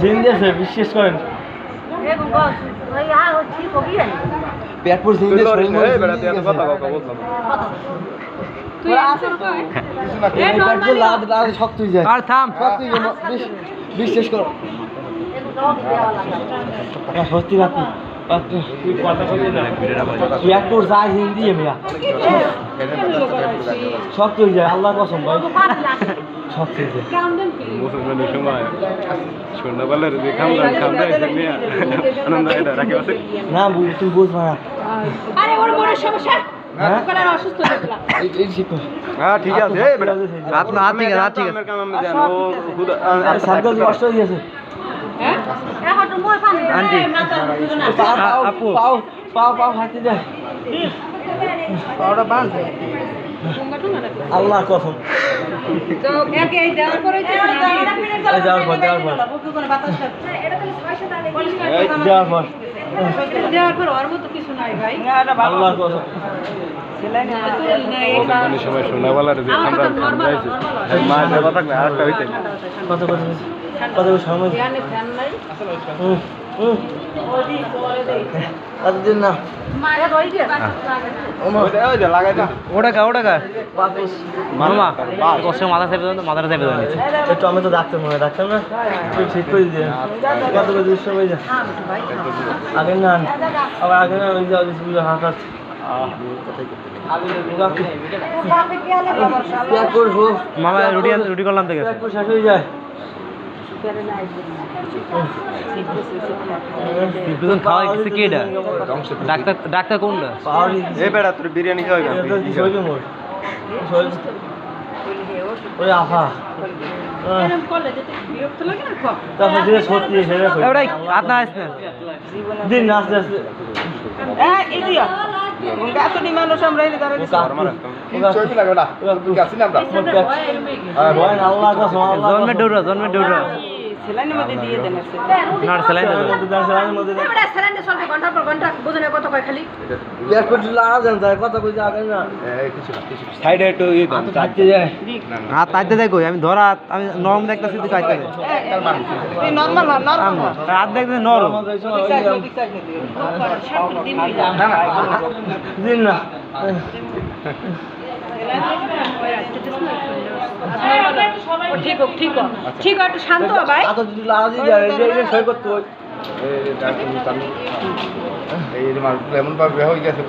জিন্দে আছে বিশ্বাস করেন। জিন্দে শক্ত হয়ে যায়। আর থাম। শক্ত হয়ে যায় বিশ্বাস করো। সত্যি রাখি পর যায় হিন্দি মিয়া শক্ত হয়ে যায় আল্লাহ কসম ভাই। হয়ে যায়। মুসলমানের সময় সন্ধ্যাবেলার যে খামদান খামদা এসে নিয়ে আনন্দ এটা রাখি আছে না তুই বুঝবা না আরে ওর মনের সমস্যা হ্যাঁ? ঠিক আছে এই না হাত ঠিক আছে হাত ঠিক আছে। আন্টি। আপু। পাও পাও পাও হাতে যায় পাউডার বাঁধ। আল্লাহ কসম। দেওয়ার পর দেওয়ার পর ওর মতো কিছু নাই ভাই। আল্লাহ কসম। মুসলমানের সময় সন্ধ্যাবেলার যে মা থাকলে আর একটা হইতে। কত কত কত সময় কতদিন না। চেপে দেন একটু আমি তো ডাক্তার মনে হয়, ডাক্তার না? একটু ঠিক করে দিয়ে কত করে দুশো আগে না আবার আগে না ওই যে হাত করব মামা রুটি রুটি করলাম থেকে শেষ হয়ে যায়। ডাক্তার ডাক্তার কোনটা পাওয়ার এই তোর বিরিয়ানি খাওয়াই শরীর মোর শরীর ওই আফা এরকম করলে যেতে বিরক্ত লাগে না খুব তারপর যেটা সত্যি সেটা করি। ওটাই হাত না আসছে দিন আস্তে আস্তে ভয় না, আল্লাহ কসম, আল্লাহ জন্মের কসম। ডৌরা জন্মের ডৌরা না স্যালাইন সেলাইনের মধ্যে দেন, সেলাইনের মধ্যে দেন। চলবে ঘণ্টার পর ঘণ্টা বোঝনে কত কয় খালি। পেট পেট লাগা যান যায়, কথা কইতে আগে না। সাইডে একটু দাও হাতে যায়। হাত তাইতে দেখো আমি ধরা আমি নরম দেখতেছি তুই দেখতে নরম। আমাদের এই সময় ওই যে- দিন না। ঠিক ঠিক ঠিক একটু শান্ত ভাই সই করতে হয়। এমন ভাবে হয়ে গেছে